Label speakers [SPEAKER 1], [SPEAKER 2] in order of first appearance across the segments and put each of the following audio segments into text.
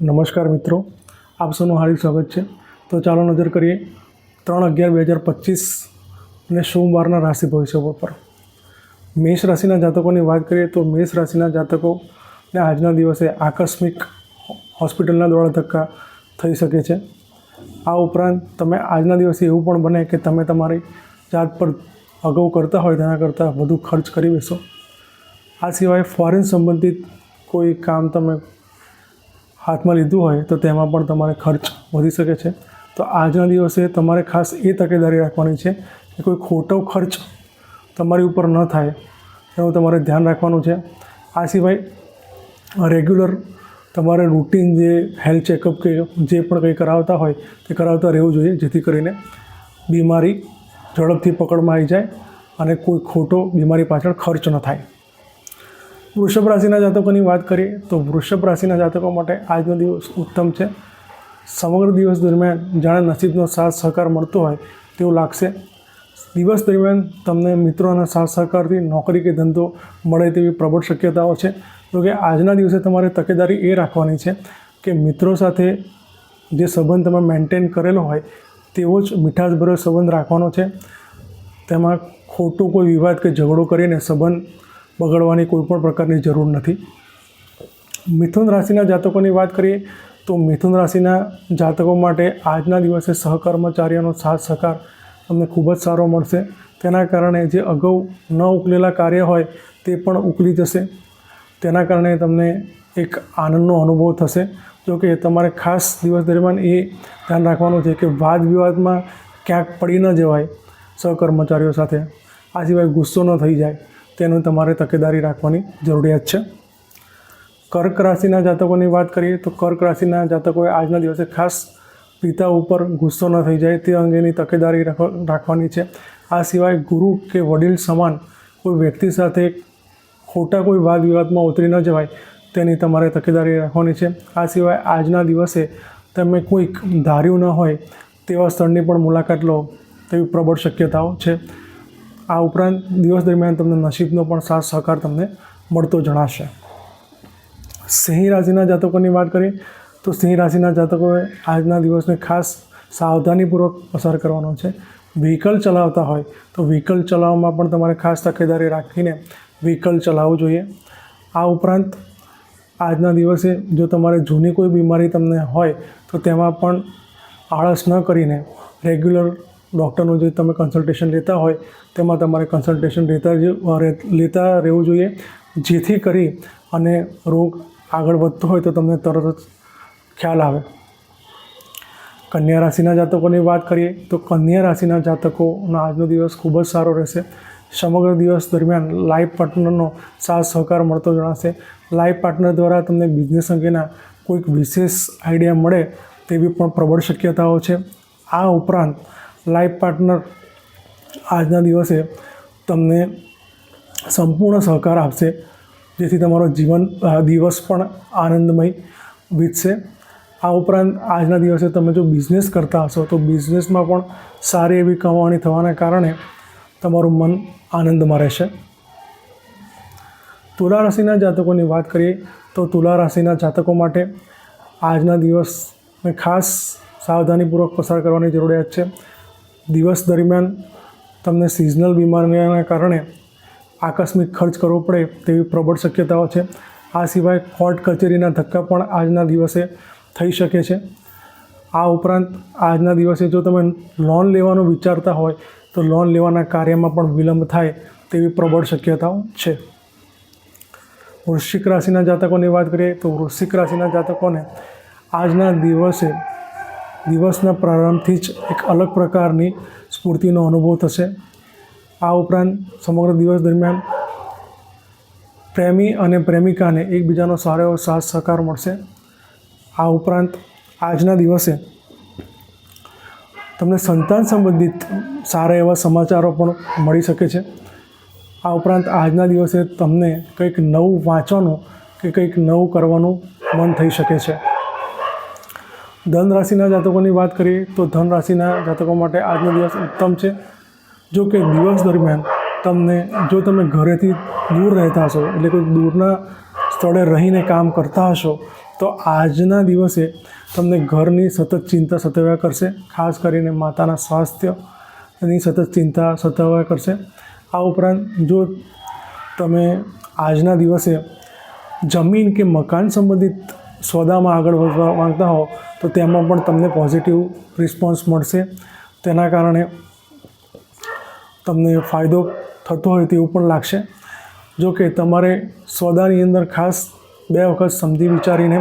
[SPEAKER 1] નમસ્કાર મિત્રો, આપ સૌનું હાર્દિક સ્વાગત છે. તો ચાલો નજર કરીએ, ત્રણ અગિયાર બે હજાર પચીસ અને સોમવારના રાશિ ભવિષ્ય પર. મેષ રાશિના જાતકોની વાત કરીએ તો મેષ રાશિના જાતકોને આજના દિવસે આકસ્મિક હોસ્પિટલના દોડા ધક્કા થઈ શકે છે. આ ઉપરાંત તમે આજના દિવસે એવું પણ બને કે તમે તમારી જાત પર અગાઉ કરતા હોય તેના કરતાં વધુ ખર્ચ કરી બેસો. આ સિવાય ફોરેન સંબંધિત કોઈ કામ તમે હાથમાં લીધું હોય તો તેમાં પણ તમારે ખર્ચ વધી શકે છે. તો આજના દિવસે તમારે ખાસ એ તકેદારી રાખવાની છે કે કોઈ ખોટો ખર્ચ તમારી ઉપર ન થાય એનું તમારે ધ્યાન રાખવાનું છે. આ સિવાય રેગ્યુલર તમારે રૂટીન જે હેલ્થ ચેકઅપ કે જે પણ કંઈ કરાવતા હોય તે કરાવતા રહેવું જોઈએ, જેથી કરીને બીમારી ઝડપથી પકડમાં આવી જાય અને કોઈ ખોટો બીમારી પાછળ ખર્ચ ન થાય. વૃષભ રાશિના જાતકોની વાત કરીએ તો વૃષભ રાશિના જાતકો માટે આજનો દિવસ ઉત્તમ છે. સમગ્ર દિવસ દરમિયાન જાણે નસીબનો સાથ સહકાર મળતો હોય તેવું લાગશે. દિવસ દરમિયાન તમને મિત્રોના સાથ સહકારથી નોકરી કે ધંધો મળે તેવી પ્રબળ શક્યતાઓ છે. તો કે આજના દિવસે તમારે તકેદારી એ રાખવાની છે કે મિત્રો સાથે જે સંબંધ તમે મેન્ટેન કરેલો હોય તેવો જ મીઠાશભર્યો સંબંધ રાખવાનો છે. તેમાં ખોટું કોઈ વિવાદ કે ઝઘડો કરીને સંબંધ બગડવાની કોઈ પણ પ્રકારની જરૂર નથી. મિથુન રાશિના જાતકોની વાત કરીએ, તો મિથુન રાશિના જાતકો માટે આજના દિવસે સહકર્મચારીઓનો સાથ સહકાર તમને ખૂબ જ સારો મળશે. તેના કારણે જે અગાઉ ન ઉકલેલા કાર્ય હોય તે પણ ઉકલી જશે. તેના કારણે તમને એક આનંદનો અનુભવ થશે. જો કે તમારે ખાસ દિવસ દરમિયાન એ ધ્યાન રાખવાનું છે કે વાદ વિવાદમાં ક્યાંક પડી ન જવાય સહકર્મચારીઓ સાથે. આ સિવાય ગુસ્સો ન થઈ જાય. તેનું તમારે તકેદારી રાખવાની જરૂરિયાત છે. કર્ક રાશિના જાતકોની વાત કરીએ તો કર્ક રાશિના જાતકોએ આજના દિવસે ખાસ પિતા ઉપર ગુસ્સો ન થઈ જાય તે અંગેની તકેદારી રાખ- રાખવાની છે. આ સિવાય ગુરુ કે વડીલ સમાન કોઈ વ્યક્તિ સાથે ખોટા કોઈ વાદ વિવાદમાં ઉતરી ન જવાય તેની તમારે તકેદારી રાખવાની છે. આ સિવાય આજના દિવસે તમે કોઈક ધાર્યું ન હોય તેવા સ્થળની પણ મુલાકાત લો તેવી પ્રબળ શક્યતાઓ છે. આ ઉપરાંત દિવસ દરમિયાન તમને નસીબનો પણ સાથ સહકાર તમને મળતો જણાશે. સિંહ રાશિના જાતકોની વાત કરીએ, તો સિંહ રાશિના જાતકોએ આજના દિવસને ખાસ સાવધાનીપૂર્વક પસાર કરવાનો છે. વ્હીકલ ચલાવતા હોય, તો વ્હીકલ ચલાવવામાં પણ તમારે ખાસ તકેદારી રાખીને વ્હીકલ ચલાવવું જોઈએ. આ ઉપરાંત આજના દિવસે જો તમારે જૂની કોઈ બીમારી તમને હોય, તો તેમાં પણ આળસ ન કરીને રેગ્યુલર ડૉક્ટરનું જે તમે કન્સલ્ટેશન લેતા હોય, તેમાં તમારે કન્સલ્ટેશન લેતા લેતા રહેવું જોઈએ. જેથી કરી અને રોગ આગળ વધતો હોય તો તમને તરત જ ખ્યાલ આવે. કન્યા રાશિના જાતકોની વાત કરીએ, તો કન્યા રાશિના જાતકોનો આજનો દિવસ ખૂબ જ સારો રહેશે. સમગ્ર દિવસ દરમિયાન લાઈફ પાર્ટનરનો સાથ સહકાર મળતો જણાશે. લાઈફ પાર્ટનર દ્વારા તમને બિઝનેસ અંગેના કોઈક વિશેષ આઈડિયા મળે તેવી પણ પ્રબળ શક્યતાઓ છે. આ ઉપરાંત લાઈફ પાર્ટનર આજના દિવસે તમને સંપૂર્ણ સહકાર આપશે, જેથી તમારો જીવન દિવસ પણ આનંદમય વીતશે. આ ઉપરાંત આજના દિવસે તમે જો બિઝનેસ કરતા હશો, તો બિઝનેસમાં પણ સારી એવી કમાણી થવાના કારણે તમારું મન આનંદમાં રહેશે. તુલા રાશિના જાતકોની વાત કરીએ, તો તુલા રાશિના જાતકો માટે આજના દિવસને ખાસ સાવધાનીપૂર્વક પસાર કરવાની જરૂરિયાત છે. દિવસ દરમિયાન તમને સિઝનલ બીમારીના કારણે આકસ્મિક ખર્ચ કરવો પડે તેવી પ્રબળ શક્યતાઓ છે. આ સિવાય કોર્ટ કચેરીના ધક્કા પણ આજના દિવસે થઈ શકે છે. આ ઉપરાંત આજના દિવસે જો તમે લોન લેવાનું વિચારતા હોય, તો લોન લેવાના કાર્યમાં પણ વિલંબ થાય તેવી પ્રબળ શક્યતાઓ છે. વૃશ્ચિક રાશિના જાતકોની વાત કરીએ તો વૃશ્ચિક રાશિના જાતકોને આજના દિવસે દિવસના પ્રારંભથી જ એક અલગ પ્રકારની સ્ફૂર્તિનો અનુભવ થશે. આ ઉપરાંત સમગ્ર દિવસ દરમિયાન પ્રેમી અને પ્રેમિકાને એકબીજાનો સારો એવો સાથ સહકાર મળશે. આ ઉપરાંત આજના દિવસે તમને સંતાન સંબંધિત સારા એવા સમાચારો પણ મળી શકે છે. આ ઉપરાંત આજના દિવસે તમને કંઈક નવું વાંચવાનું કે કંઈક નવું કરવાનું મન થઈ શકે છે. ધન રાશિના જાતકોની વાત કરીએ તો ધન રાશિના જાતકો માટે આજનો દિવસ ઉત્તમ છે. જો કે દિવસ દરમિયાન તમને, જો તમે ઘરેથી દૂર રહેતા હશો, એટલે કોઈ દૂરના સ્થળે રહીને કામ કરતા હશો, તો આજના દિવસે તમને ઘરની સતત ચિંતા સતાવ્યા કરશે. ખાસ કરીને માતાના સ્વાસ્થ્યની સતત ચિંતા સતાવ્યા કરશે. આ ઉપરાંત જો તમે આજના દિવસે જમીન કે મકાન સંબંધિત સોદામાં આગળ વધવા માંગતા હો, તો તેમાં પણ તમને પોઝિટિવ રિસ્પોન્સ મળશે. તેના કારણે તમને ફાયદો થતો હોય તેવું પણ લાગશે. જો કે તમારે સોદાની અંદર ખાસ બે વખત સમજી વિચારીને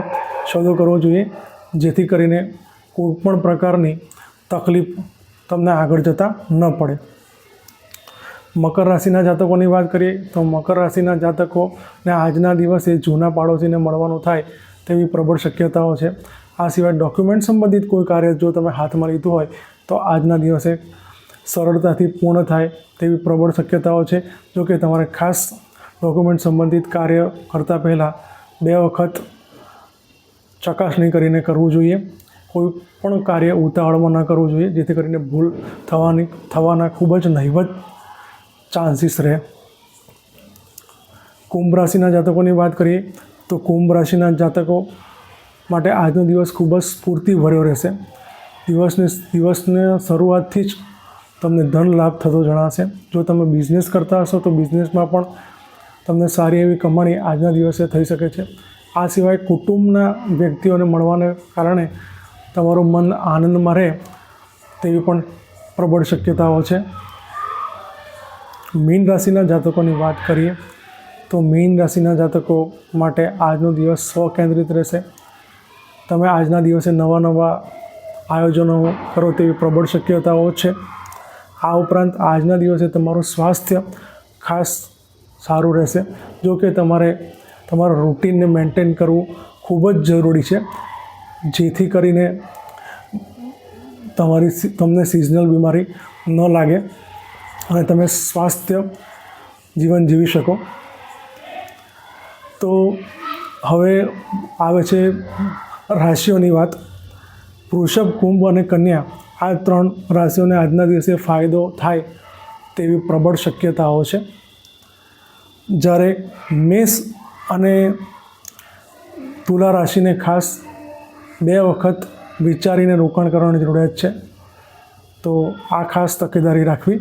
[SPEAKER 1] સોદો કરવો જોઈએ, જેથી કરીને કોઈ પણ પ્રકારની તકલીફ તમને આગળ જતાં ન પડે. મકર રાશિના જાતકોની વાત કરીએ, તો મકર રાશિના જાતકોને આજના દિવસે જૂના પાડોશીને મળવાનું થાય તેવી પ્રબળ શક્યતાઓ છે. આ સિવાય ડોક્યુમેન્ટ સંબંધિત કોઈ કાર્ય જો તમે હાથમાં લીધું હોય, તો આજના દિવસે સરળતાથી પૂર્ણ થાય તેવી પ્રબળ શક્યતાઓ છે. જો કે તમારે ખાસ ડોક્યુમેન્ટ સંબંધિત કાર્ય કરતાં પહેલાં બે વખત ચકાસણી કરીને કરવું જોઈએ. કોઈ પણ કાર્ય ઉતાવળમાં ન કરવું જોઈએ, જેથી કરીને ભૂલ થવાની, થવાના ખૂબ જ નહિવત ચાન્સીસ રહે. કુંભ રાશિના જાતકોની વાત કરીએ તો કુંભ રાશિના જાતકો માટે આજનો દિવસ ખૂબ જ સ્ફૂર્તિ ભર્યો રહેશે. દિવસની દિવસને શરૂઆતથી જ તમને ધન લાભ થતો જણાશે. જો તમે બિઝનેસ કરતા હશો તો બિઝનેસમાં પણ તમને સારી એવી કમાણી આજના દિવસે થઈ શકે છે. આ સિવાય કુટુંબના વ્યક્તિઓને મળવાને કારણે તમારું મન આનંદમાં રહે તેવી પણ પ્રબળ શક્યતાઓ છે. મીન રાશિના જાતકોની વાત કરીએ તો મીન રાશિના જાતકો માટે આજનો દિવસ સ્વકેન્દ્રિત રહેશે. તમે આજના દિવસે નવા નવા આયોજનો કરો તેવી પ્રબળ શક્યતાઓ છે. આ ઉપરાંત આજના દિવસે તમારું સ્વાસ્થ્ય ખાસ સારું રહેશે. જો કે તમારે તમારા રૂટીનને મેન્ટેન કરવું ખૂબ જ જરૂરી છે. જેથી કરીને તમારી તમને સિઝનલ બીમારી ન લાગે અને તમે સ્વાસ્થ્ય જીવન જીવી શકો. તો હવે આવે છે રાશિઓની વાત. વૃષભ, કુંભ અને કન્યા આ ત્રણ રાશિઓને આજના દિવસે ફાયદો થાય તેવી પ્રબળ શક્યતાઓ છે. જ્યારે મેષ અને તુલા રાશિને ખાસ બે વખત વિચારીને રોકાણ કરવાની જરૂરિયાત છે. તો આ ખાસ તકેદારી રાખવી.